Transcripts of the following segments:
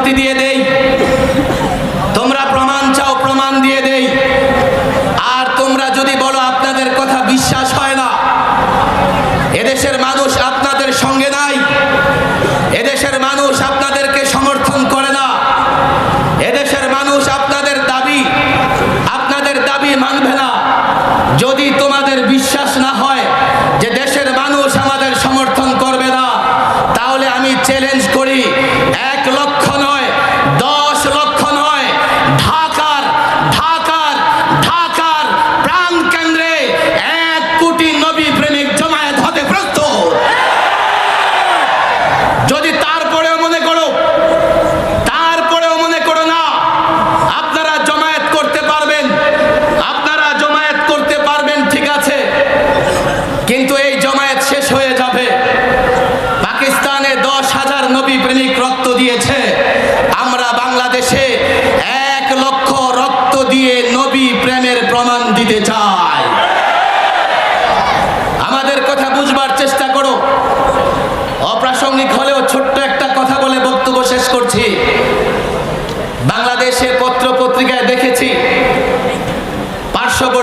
যুক্তি দিয়ে দেই। তোমরা প্রমাণ চাও, প্রমাণ দিয়ে দেই। আর তোমরা যদি বলো আপনাদের কথা বিশ্বাস হয় না, এদেশের মানুষ আপনাদের সঙ্গে নাই, এদেশের মানুষ আপনাদেরকে সমর্থন করে না, এদেশের মানুষ আপনাদের দাবি আপনাদের দাবি মানবে না। যদি তোমাদের বিশ্বাস না হয় যে দেশের মানুষ আমাদের সমর্থন করবে না, তাহলে আমি চ্যালেঞ্জ করি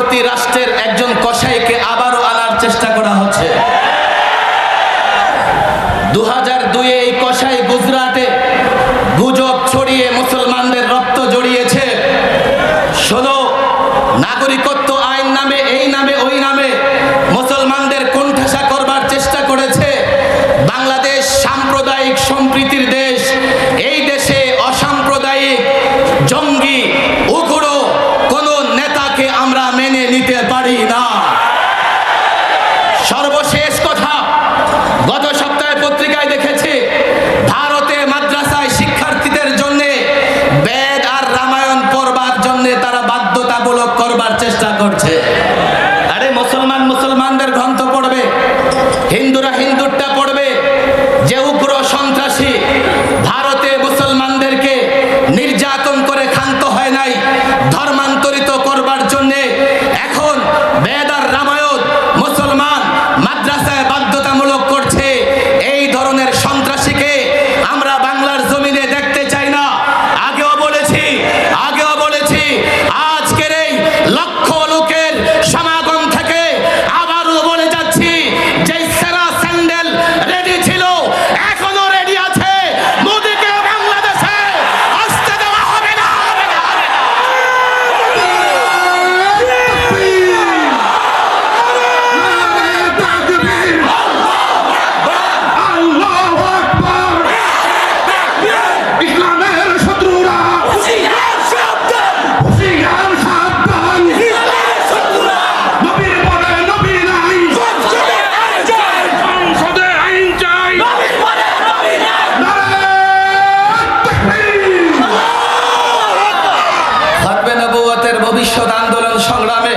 পরবর্তী রাষ্ট্রের একজন কসাইকে আবারও আনার চেষ্টা করা হচ্ছে। দু হাজার দুয়ে এই কসাই গুজরাটে সর্বশেষ কথা। গত সপ্তাহে পত্রিকায় দেখেছি, ভারতে মাদ্রাসায় শিক্ষার্থীদের জন্য বেদ আর রামায়ণ পড়বার জন্য তারা বাধ্যতামূলক করবার চেষ্টা করছে। আন্দোলন সংগ্রামে